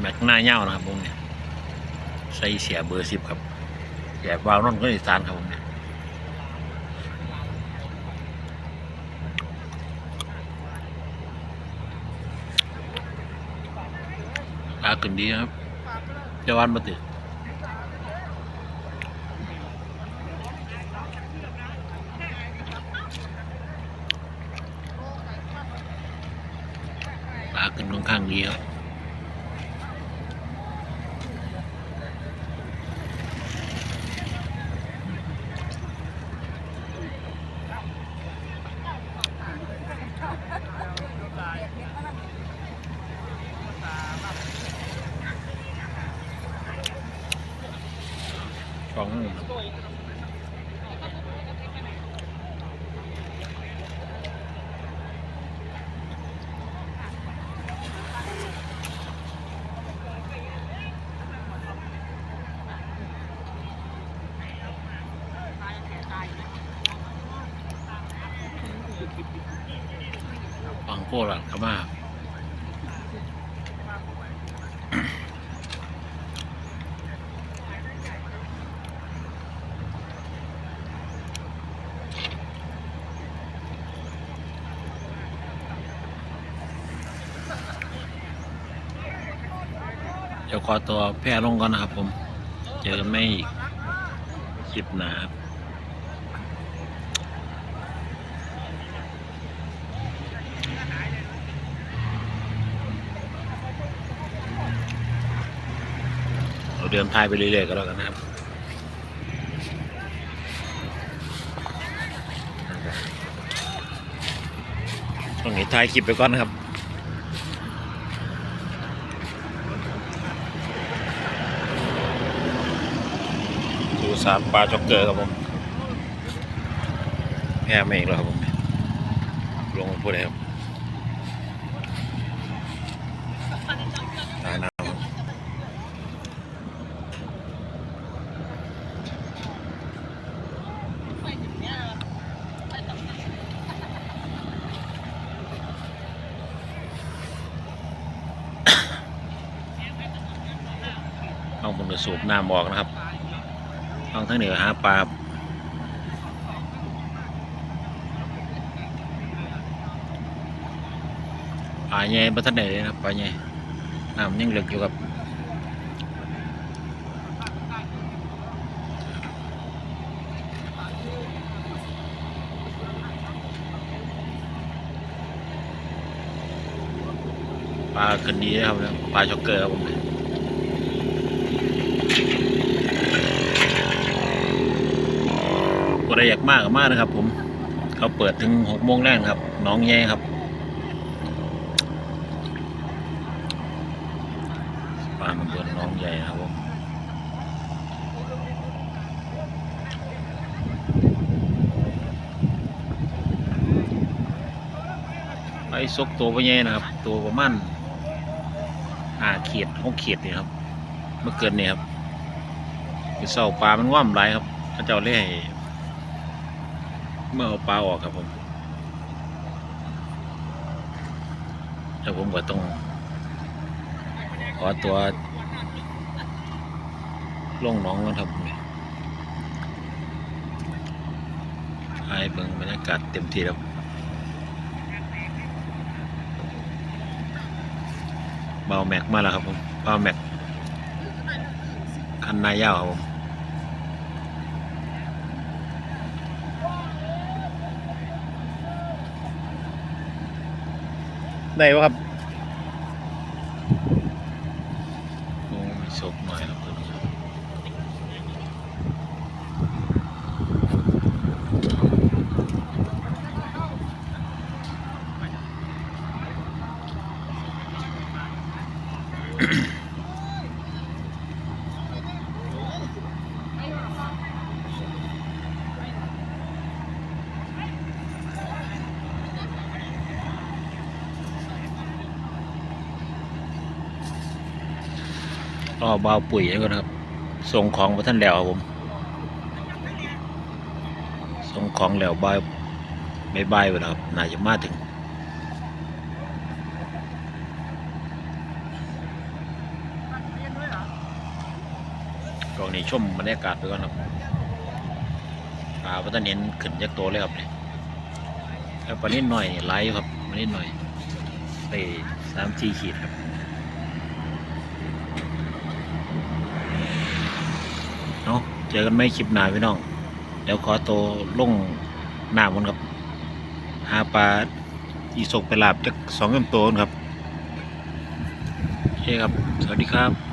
แม็กหน้าเง่านะครับผมเนี่ยใส่เสียเบอร์สิบครับแยกวาวนนก็อีสานครับผมเนี่ยปลาขึ้นดีครับเจ้าวันมาติดปลาขึ้นค่อนข้างดีครับ ของฟังโคหลังก็มา ดี๋ยวขอตัวแพร่ลงก่อนนะครับผม เจอกันไม่อีกคลิปหนาครับเราเดินทายไปเรื่อยๆก็แล้วกันนะครับต้องนี้ถ่ายคลิปไปก่อนนะครับ ดู สารปลาจ็อกเกอร์ครับผมแพ้ไม่อีกแล้วครับผมลงพูดเลยครับตายน้ำครับเอาผมจะสูบน้ำออกนะครับ ต้องทั้งเหนือหาปลาปลาใหญ่ประทันใดเลยนะครับปลาใหญ่น้ำยังเหลืออยู่กับปลาขึ้นดีนะครับปลาช็อกเกอร์ครับผม ก็ได้อยากมากก็มากนะครับ ผม เขาเปิดถึงหกโมงแรกครับ น้องแย่ครับ ปลามันเปิดน้องใหญ่ครับผมไอ้ซกตัวไปแย่นะครับ ตัวประมาณห้าขีดหกขีดนี่ครับ เมื่อเกินนี่ครับคือเสาปลามันว่ำไรครับพระเจ้าเล่ เมื่อเอาปลาออกครับผมแล้วผมก็ต้องขอตัวลงน้องกันครับให้เบิ่งบรรยากาศเต็มที่ครับเบาแม็กมาแล้วครับผมเบาแม็กคันนายาวครับผม ได้ปะครับโอ้มีศพหน่อยครับอืม รอเบาวปุ๋ยแล้วกันครับ ส่งของมาท่านแล้วครับผม ส่งของแล้วบายบายบายไปแล้วครับน่าจะมาถึงช่วงนี้ชมบรรยากาศไปก่อนครับปลาพัฒนเห็นขึ้นจากตัวเลยครับเนี่ยแล้วปลานิดหน่อยไหลอยู่ครับปลานิดหน่อยไปสามสี่ขีดครับ เจอกันไม่คลิปหน้าพี่น้อง เดี๋ยวขอตัวลงหน้ามันครับ หาปลาอีสกไปลาบจากสองลำตัวก่อนครับโอเคครับ สวัสดีครับ